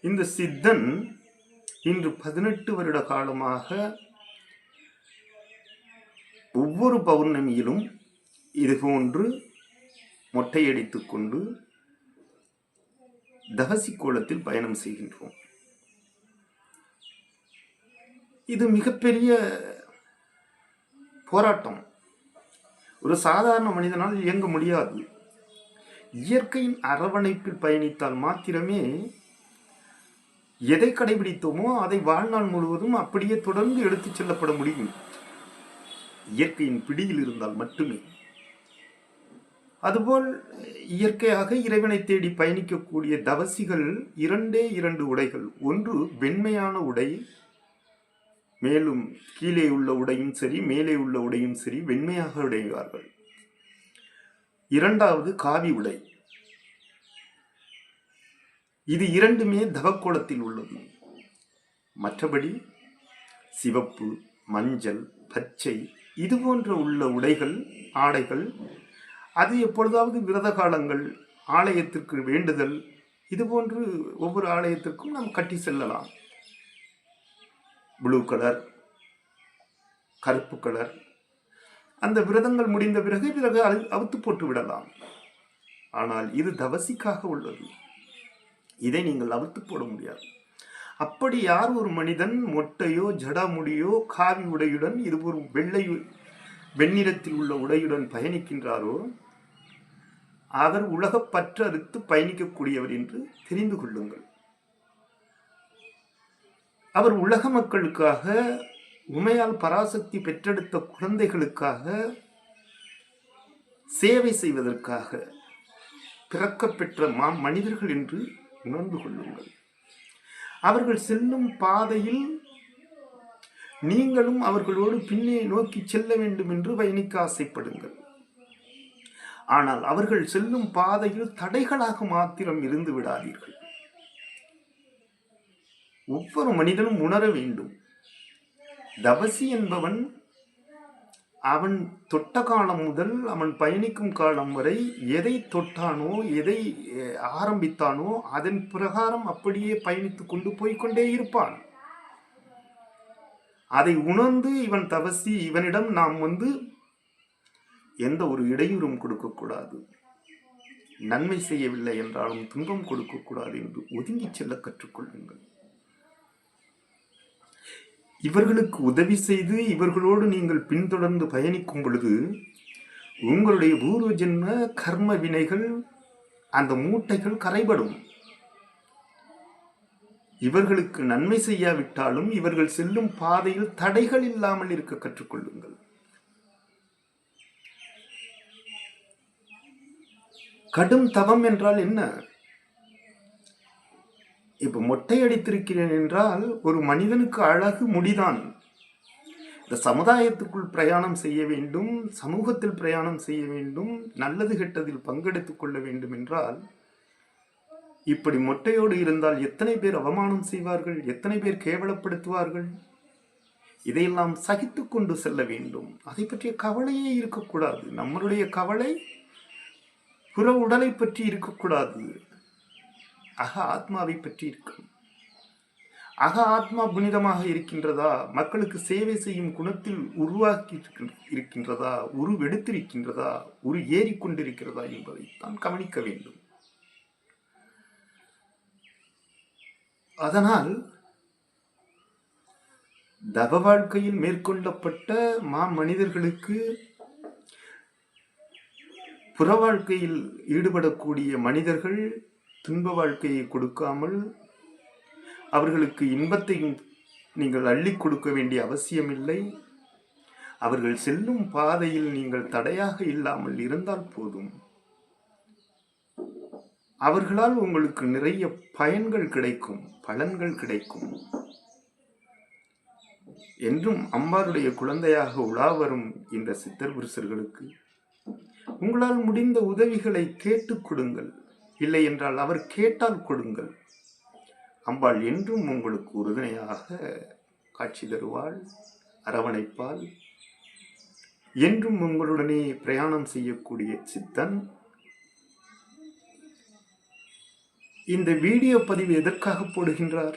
இந்த சித்தன் இன்று பதினெட்டு வருட காலமாக ஒவ்வொரு பௌர்ணமியிலும் இதுபோன்று மொட்டையடித்து கொண்டு தகசி கோலத்தில் பயணம் செய்கின்றோம். இது மிகப்பெரிய போராட்டம். ஒரு சாதாரண மனிதனால் இயங்க முடியாது. இயற்கையின் அரவணைப்பில் பயணித்தால் மாத்திரமே எதை கடைபிடித்தோமோ அதை வாழ்நாள் முழுவதும் அப்படியே தொடர்ந்து எடுத்துச் செல்லப்பட முடியும். இயற்கையின் பிடியில் இருந்தால் மட்டுமே. அதுபோல் இயற்கையாக இறைவனை தேடி பயணிக்கக்கூடிய தவசிகள் இரண்டே இரண்டு உடைகள். ஒன்று வெண்மையான உடை மேலும் கீழே உள்ள உடையும் சரி மேலே உள்ள உடையும் சரி வெண்மையாக உடைவார்கள் இரண்டாவது காவி உடை. இது இரண்டுமே தவக்கோலத்தில் உள்ளது. மற்றபடி சிவப்பு மஞ்சள் பச்சை இது போன்ற உள்ள உடைகள் ஆடைகள் அது எப்பொழுதாவது விரத காலங்கள் ஆலயத்திற்கு வேண்டுதல் இது போன்று ஒவ்வொரு ஆலயத்திற்கும் நாம் கட்டி செல்லலாம். ப்ளூ கலர் கருப்பு கலர் அந்த விரதங்கள் முடிந்த பிறகு பிறகு அழு- அவுத்து போட்டு விடலாம். ஆனால் இது தவசிக்காக உள்ளது. இதை நீங்கள் அவுத்து போட முடியாது. அப்படி யார் ஒரு மனிதன் மொட்டையோ ஜடாமுடியோ காவி உடையுடன் இது ஒரு வெள்ளை வெண்ணிறத்தில் உள்ள உடையுடன் பயணிக்கின்றாரோ அவர் உலகப் அறுத்து பயணிக்கக்கூடியவர் என்று தெரிந்து கொள்ளுங்கள். அவர் உலக மக்களுக்காக உமையால் பராசக்தி பெற்றெடுத்த குழந்தைகளுக்காக சேவை செய்வதற்காக பிறக்க பெற்ற மா மனிதர்கள் என்று உணர்ந்து கொள்ளுங்கள். அவர்கள் செல்லும் பாதையில் நீங்களும் அவர்களோடு பின்னே நோக்கி செல்ல வேண்டும் என்று பயணிக்க ஆசைப்படுங்கள். ஆனால் அவர்கள் செல்லும் பாதையில் தடைகளாக மாத்திரம் இருந்து விடாதீர்கள். ஒவ்வொரு மனிதனும் உணர வேண்டும். தவசி என்பவன் அவன் தொட்ட காலம் முதல் அவன் பயணிக்கும் காலம் வரை எதை தொட்டானோ எதை ஆரம்பித்தானோ அதன் பிரகாரம் அப்படியே பயணித்து கொண்டு போய்க்கொண்டே இருப்பான். அதை உணர்ந்து இவன் தவசி இவனிடம் நாம் வந்து எந்த ஒரு இடையூறும் கொடுக்கக்கூடாது நன்மை செய்யவில்லை என்றாலும் துன்பம் கொடுக்கக்கூடாது என்று ஒதுங்கிச் செல்ல கற்றுக்கொள்ளுங்கள் இவர்களுக்கு உதவி செய்து இவர்களோடு நீங்கள் பின்தொடர்ந்து பயணிக்கும் பொழுது உங்களுடைய பூர்வ ஜென்ம கர்ம வினைகள் அந்த மூட்டைகள் கரைபடும். இவர்களுக்கு நன்மை செய்யாவிட்டாலும் இவர்கள் செல்லும் பாதையில் தடைகள் இல்லாமல் இருக்க கற்றுக்கொள்ளுங்கள். கடும் தவம் என்றால் என்ன? ஒட்டையடித்திருக்கிறேன் என்றால் ஒரு மனிதனுக்கு அழகு முடிதான். இந்த சமுதாயத்துக்குள் பிரயாணம் செய்ய வேண்டும் சமூகத்தில் பிரயாணம் செய்ய வேண்டும் நல்லது கெட்டதில் பங்கெடுத்துக் கொள்ள வேண்டும் என்றால் இப்படி மொட்டையோடு இருந்தால் எத்தனை பேர் அவமானம் செய்வார்கள் எத்தனை பேர் கேவலப்படுத்துவார்கள்? இதையெல்லாம் சகித்து கொண்டு செல்ல வேண்டும். அதை பற்றிய கவலையே இருக்கக்கூடாது. நம்மளுடைய கவலை புற உடலை பற்றி இருக்கக்கூடாது. அக ஆத்மாவை பற்றி இருக்கும் அக ஆத்மா புனிதமாக இருக்கின்றதா? மக்களுக்கு சேவை செய்யும் குணத்தில் உருவாக்கி இருக்கின்றதா? உருவெடுத்திருக்கின்றதா உரு ஏறிக்கொண்டிருக்கிறதா என்பதை தான் கவனிக்க வேண்டும். அதனால் தவ வாழ்க்கையில் மேற்கொள்ளப்பட்ட மா மனிதர்களுக்கு புற வாழ்க்கையில் ஈடுபடக்கூடிய மனிதர்கள் துன்ப வாழ்க்கையை கொடுக்காமல் அவர்களுக்கு இன்பத்தையும் நீங்கள் அள்ளி கொடுக்க வேண்டிய அவசியமில்லை. அவர்கள் செல்லும் பாதையில் நீங்கள் தடையாக இல்லாமல் இருந்தால் போதும். அவர்களால் உங்களுக்கு நிறைய பயன்கள் கிடைக்கும் பலன்கள் கிடைக்கும். என்றும் அம்பாருடைய குழந்தையாக உலா வரும் இந்த சித்தர் புருஷர்களுக்கு உங்களால் முடிந்த உதவிகளை கேட்டுக் கொடுங்கள். இல்லை என்றால் அவர் கேட்டால் கொடுங்கள். அம்பாள் என்றும் உங்களுக்கு உறுதுணையாக காட்சி தருவாள் அரவணைப்பாள். என்றும் உங்களுடனே பிரயாணம் செய்யக்கூடிய சித்தன். இந்த வீடியோ பதிவு எதற்காக போடுகின்றார்?